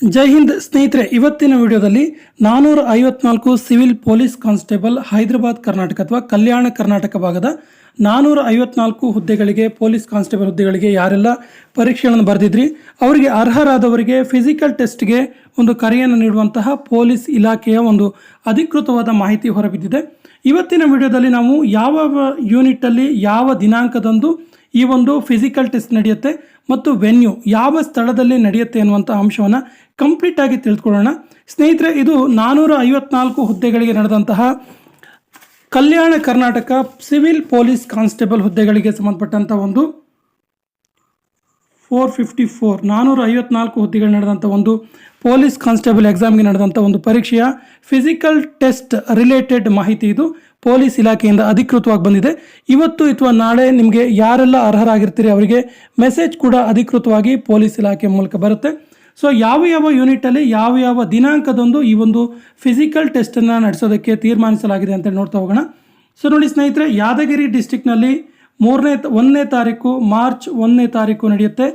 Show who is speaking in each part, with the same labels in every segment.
Speaker 1: ಜೈ ಹಿಂದ್ ಸ್ನೇಹಿತರೆ, ಇವತ್ತಿನ ವಿಡಿಯೋದಲ್ಲಿ ನಾನೂರ ಐವತ್ನಾಲ್ಕು civil police constable Hyderabad Karnataka ಅಥವಾ ಕಲ್ಯಾಣ ಕರ್ನಾಟಕ ಭಾಗದ ನಾನೂರ ಐವತ್ನಾಲ್ಕು ಹುದ್ದೆಗಳಿಗೆ, ಪೊಲೀಸ್ ಕಾನ್ಸ್ಟೇಬಲ್ ಹುದ್ದೆಗಳಿಗೆ ಯಾರೆಲ್ಲ ಪರೀಕ್ಷೆಗಳನ್ನು ಬರೆದಿದ್ರಿ, ಅವರಿಗೆ ಅರ್ಹರಾದವರಿಗೆ ಫಿಸಿಕಲ್ ಟೆಸ್ಟ್ಗೆ ಒಂದು ಕರೆಯನ್ನು ನೀಡುವಂತಹ ಪೊಲೀಸ್ ಇಲಾಖೆಯ ಒಂದು ಅಧಿಕೃತವಾದ ಮಾಹಿತಿ ಹೊರಬಿದ್ದಿದೆ. ಇವತ್ತಿನ ವಿಡಿಯೋದಲ್ಲಿ ನಾವು ಯಾವ ಯೂನಿಟಲ್ಲಿ ಯಾವ ದಿನಾಂಕದಂದು ಈ ಒಂದು ಫಿಸಿಕಲ್ ಟೆಸ್ಟ್ ನಡೆಯುತ್ತೆ ಮತ್ತು ವೆನ್ಯೂ ಯಾವ ಸ್ಥಳದಲ್ಲಿ ನಡೆಯುತ್ತೆ ಅನ್ನುವಂಥ ಅಂಶವನ್ನು ಕಂಪ್ಲೀಟ್ ಆಗಿ ತಿಳಿದುಕೊಳ್ಳೋಣ ಸ್ನೇಹಿತರೆ, ಇದು ನಾನೂರ ಐವತ್ನಾಲ್ಕು ಹುದ್ದೆಗಳಿಗೆ ನಡೆದಂತಹ Kalyana Karnataka civil police constable ಹುದ್ದೆಗಳಿಗೆ ಸಂಬಂಧಪಟ್ಟಂಥ ಒಂದು ಫೋರ್ ಫಿಫ್ಟಿ ಫೋರ್ ನಾನ್ನೂರ ಐವತ್ನಾಲ್ಕು ಹುದ್ದೆಗಳು ನಡೆದಂಥ ಒಂದು ಪೊಲೀಸ್ ಕಾನ್ಸ್ಟೇಬಲ್ ಎಕ್ಸಾಮ್ಗೆ ನಡೆದಂಥ ಒಂದು ಪರೀಕ್ಷೆಯ ಫಿಸಿಕಲ್ ಟೆಸ್ಟ್ ರಿಲೇಟೆಡ್ ಮಾಹಿತಿ ಇದು. ಪೊಲೀಸ್ ಇಲಾಖೆಯಿಂದ ಅಧಿಕೃತವಾಗಿ ಬಂದಿದೆ. ಇವತ್ತು ಅಥವಾ ನಾಳೆ ನಿಮಗೆ ಯಾರೆಲ್ಲ ಅರ್ಹರಾಗಿರ್ತೀರಿ ಅವರಿಗೆ ಮೆಸೇಜ್ ಕೂಡ ಅಧಿಕೃತವಾಗಿ ಪೊಲೀಸ್ ಇಲಾಖೆ ಮೂಲಕ ಬರುತ್ತೆ. ಸೊ ಯಾವ ಯಾವ ಯೂನಿಟಲ್ಲಿ ಯಾವ ಯಾವ ದಿನಾಂಕದಂದು ಈ ಒಂದು ಫಿಸಿಕಲ್ ಟೆಸ್ಟನ್ನು ನಡೆಸೋದಕ್ಕೆ ತೀರ್ಮಾನಿಸಲಾಗಿದೆ ಅಂತ ನೋಡ್ತಾ ಹೋಗೋಣ. ಸೊ ನೋಡಿ ಸ್ನೇಹಿತರೆ, ಯಾದಗಿರಿ ಡಿಸ್ಟಿಕ್ನಲ್ಲಿ ಮೂರನೇ, ಒಂದನೇ ತಾರೀಕು, ಮಾರ್ಚ್ ಒಂದನೇ ತಾರೀಕು ನಡೆಯುತ್ತೆ.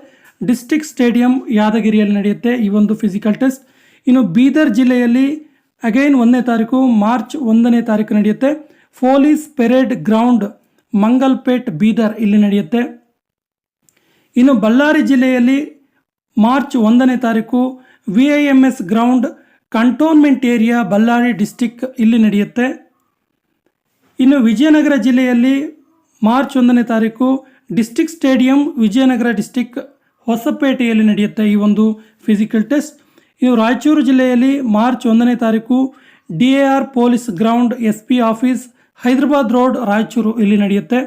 Speaker 1: ಡಿಸ್ಟಿಕ್ ಸ್ಟೇಡಿಯಂ ಯಾದಗಿರಿಯಲ್ಲಿ ನಡೆಯುತ್ತೆ ಈ ಒಂದು ಫಿಸಿಕಲ್ ಟೆಸ್ಟ್. ಇನ್ನು ಬೀದರ್ ಜಿಲ್ಲೆಯಲ್ಲಿ, ಅಗೈನ್ ಒಂದನೇ ತಾರೀಕು, ಮಾರ್ಚ್ ಒಂದನೇ ತಾರೀಕು ನಡೆಯುತ್ತೆ. Police parade ground Mangalpet Bidar ಇಲ್ಲಿ ನಡೆಯುತ್ತೆ. ಇನ್ನು ಬಳ್ಳಾರಿ ಜಿಲ್ಲೆಯಲ್ಲಿ ಮಾರ್ಚ್ ಒಂದನೇ ತಾರೀಕು V I M S ground cantonment area Ballari district ಇಲ್ಲಿ ನಡೆಯುತ್ತೆ. ಇನ್ನು ವಿಜಯನಗರ ಜಿಲ್ಲೆಯಲ್ಲಿ ಮಾರ್ಚ್ ಒಂದನೇ ತಾರೀಕು ಡಿಸ್ಟಿಕ್ ಸ್ಟೇಡಿಯಂ ವಿಜಯನಗರ ಡಿಸ್ಟಿಕ್ ಹೊಸಪೇಟೆಯಲ್ಲಿ ನಡೆಯುತ್ತೆ ಈ ಒಂದು ಫಿಸಿಕಲ್ ಟೆಸ್ಟ್. ಇನ್ನು ರಾಯಚೂರು ಜಿಲ್ಲೆಯಲ್ಲಿ ಮಾರ್ಚ್ ಒಂದನೇ ತಾರೀಕು D A R police ground S P office Hyderabad road Raichur ಇಲ್ಲಿ ನಡೆಯುತ್ತೆ.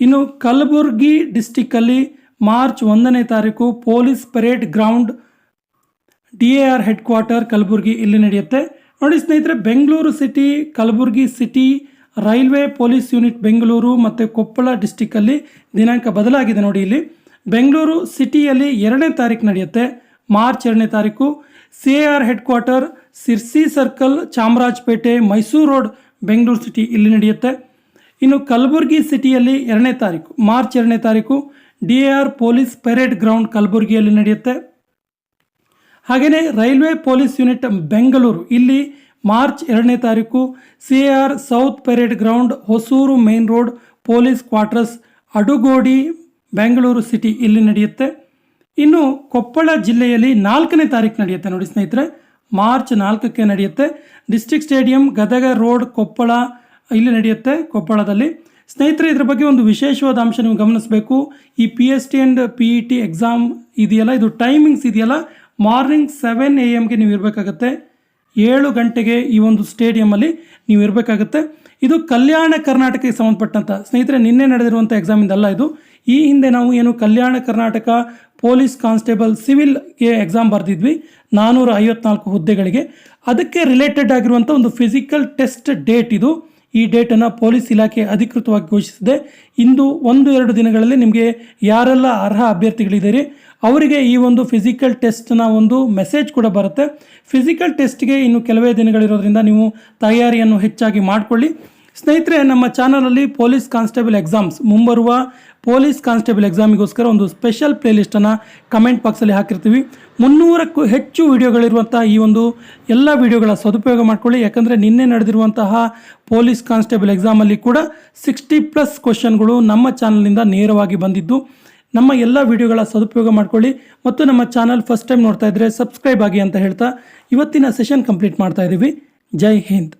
Speaker 1: ಇನ್ನು ಕಲಬುರ್ಗಿ ಡಿಸ್ಟಿಕ್ಕಲ್ಲಿ ಮಾರ್ಚ್ ಒಂದನೇ ತಾರೀಕು police parade ground D A R head quarter Kalaburagi ಇಲ್ಲಿ ನಡೆಯುತ್ತೆ. ನೋಡಿ ಸ್ನೇಹಿತರೆ, Bengaluru city, Kalaburagi city, railway police unit Bengaluru ಮತ್ತು ಕೊಪ್ಪಳ ಡಿಸ್ಟಿಕ್ಕಲ್ಲಿ ದಿನಾಂಕ ಬದಲಾಗಿದೆ ನೋಡಿ ಇಲ್ಲಿ. ಬೆಂಗಳೂರು ಸಿಟಿಯಲ್ಲಿ ಎರಡನೇ ತಾರೀಕು ನಡೆಯುತ್ತೆ, ಮಾರ್ಚ್ ಎರಡನೇ ತಾರೀಕು. C A R head quarter Sirsi circle, Chamarajpet, Mysuru road Bengaluru city ಇಲ್ಲಿ ನಡೆಯುತ್ತೆ. ಇನ್ನು ಕಲಬುರಗಿ ಸಿಟಿಯಲ್ಲಿ ಎರಡನೇ ತಾರೀಕು, ಮಾರ್ಚ್ ಎರಡನೇ ತಾರೀಕು D A R police parade ground ಕಲಬುರಗಿಯಲ್ಲಿ ನಡೆಯುತ್ತೆ. ಹಾಗೆಯೇ ರೈಲ್ವೆ ಪೊಲೀಸ್ ಯೂನಿಟ್ ಬೆಂಗಳೂರು, ಇಲ್ಲಿ ಮಾರ್ಚ್ ಎರಡನೇ ತಾರೀಕು C A R south parade ground Hosur main road police quarters Adugodi Bengaluru city ಇಲ್ಲಿ ನಡೆಯುತ್ತೆ. ಇನ್ನು ಕೊಪ್ಪಳ ಜಿಲ್ಲೆಯಲ್ಲಿ ನಾಲ್ಕನೇ ತಾರೀಕು ನಡೆಯುತ್ತೆ ನೋಡಿ ಸ್ನೇಹಿತರೆ. ಮಾರ್ಚ್ ನಾಲ್ಕಕ್ಕೆ ನಡೆಯುತ್ತೆ. District stadium, Gadag road, Koppal, ಇಲ್ಲಿ ನಡೆಯುತ್ತೆ ಕೊಪ್ಪಳದಲ್ಲಿ. ಸ್ನೇಹಿತರೆ, ಇದ್ರ ಬಗ್ಗೆ ಒಂದು ವಿಶೇಷವಾದ ಅಂಶ ನೀವು ಗಮನಿಸಬೇಕು. ಈ P S T and P E T exam ಇದೆಯಲ್ಲ, ಇದು ಟೈಮಿಂಗ್ಸ್ ಇದೆಯಲ್ಲ ಮಾರ್ನಿಂಗ್ ಸೆವೆನ್ ಎ ಎಮ್ಗೆ ನೀವು ಇರಬೇಕಾಗತ್ತೆ. ಏಳು ಗಂಟೆಗೆ ಈ ಒಂದು ಸ್ಟೇಡಿಯಮಲ್ಲಿ ನೀವು ಇರಬೇಕಾಗತ್ತೆ. ಇದು ಕಲ್ಯಾಣ ಕರ್ನಾಟಕಕ್ಕೆ ಸಂಬಂಧಪಟ್ಟಂಥ ಸ್ನೇಹಿತರೆ, ನಿನ್ನೆ ನಡೆದಿರುವಂಥ ಎಕ್ಸಾಮಿಂದಲ್ಲ ಇದು. ಈ ಹಿಂದೆ ನಾವು ಏನು ಕಲ್ಯಾಣ ಕರ್ನಾಟಕ ಪೊಲೀಸ್ ಕಾನ್ಸ್ಟೇಬಲ್ ಸಿವಿಲ್ಗೆ ಎಕ್ಸಾಮ್ ಬರೆದಿದ್ವಿ. ನಾನ್ನೂರ ಐವತ್ನಾಲ್ಕು ಹುದ್ದೆಗಳಿಗೆ. ಅದಕ್ಕೆ ರಿಲೇಟೆಡ್ ಆಗಿರುವಂಥ ಒಂದು ಫಿಸಿಕಲ್ ಟೆಸ್ಟ್ ಡೇಟ್ ಇದು. ಈ ಡೇಟನ್ನು ಪೊಲೀಸ್ ಇಲಾಖೆ ಅಧಿಕೃತವಾಗಿ ಘೋಷಿಸಿದೆ. ಇಂದು ಒಂದು ಎರಡು ದಿನಗಳಲ್ಲಿ ನಿಮಗೆ ಯಾರೆಲ್ಲ ಅರ್ಹ ಅಭ್ಯರ್ಥಿಗಳಿದ್ದೀರಿ, ಅವರಿಗೆ ಈ ಒಂದು ಫಿಸಿಕಲ್ ಟೆಸ್ಟ್ನ ಒಂದು ಮೆಸೇಜ್ ಕೂಡ ಬರುತ್ತೆ. ಫಿಸಿಕಲ್ ಟೆಸ್ಟ್ಗೆ ಇನ್ನು ಕೆಲವೇ ದಿನಗಳಿರೋದ್ರಿಂದ ನೀವು ತಯಾರಿಯನ್ನು ಹೆಚ್ಚಾಗಿ ಮಾಡಿಕೊಳ್ಳಿ. ಸ್ನೇಹಿತರೆ, ನಮ್ಮ ಚಾನಲಲ್ಲಿ ಪೊಲೀಸ್ ಕಾನ್ಸ್ಟೇಬಲ್ ಎಕ್ಸಾಮ್ಸ್ ಮುಂಬರುವ ಪೊಲೀಸ್ ಕಾನ್ಸ್ಟೇಬಲ್ ಎಕ್ಸಾಮಿಗೋಸ್ಕರ ಒಂದು ಸ್ಪೆಷಲ್ ಪ್ಲೇಲಿಸ್ಟನ್ನು ಕಮೆಂಟ್ ಬಾಕ್ಸಲ್ಲಿ ಹಾಕಿರ್ತೀವಿ. ಮುನ್ನೂರಕ್ಕೂ ಹೆಚ್ಚು ವಿಡಿಯೋಗಳಿರುವಂಥ ಈ ಒಂದು ಎಲ್ಲ ವಿಡಿಯೋಗಳ ಸದುಪಯೋಗ ಮಾಡ್ಕೊಳ್ಳಿ. ಯಾಕಂದರೆ ನಿನ್ನೆ ನಡೆದಿರುವಂತಹ ಪೊಲೀಸ್ ಕಾನ್ಸ್ಟೇಬಲ್ ಎಕ್ಸಾಮಲ್ಲಿ ಕೂಡ ಸಿಕ್ಸ್ಟಿ ಪ್ಲಸ್ ಕ್ವಶನ್ಗಳು ನಮ್ಮ ಚಾನಲ್ನಿಂದ ನೇರವಾಗಿ ಬಂದಿದ್ದು. ನಮ್ಮ ಎಲ್ಲ ವಿಡಿಯೋಗಳ ಸದುಪಯೋಗ ಮಾಡ್ಕೊಳ್ಳಿ. ಮತ್ತು ನಮ್ಮ ಚಾನಲ್ ಫಸ್ಟ್ ಟೈಮ್ ನೋಡ್ತಾ ಇದ್ದರೆ ಸಬ್ಸ್ಕ್ರೈಬ್ ಆಗಿ ಅಂತ ಹೇಳ್ತಾ ಇವತ್ತಿನ ಸೆಷನ್ ಕಂಪ್ಲೀಟ್ ಮಾಡ್ತಾ ಇದ್ದೀವಿ ಜೈ ಹಿಂದ್.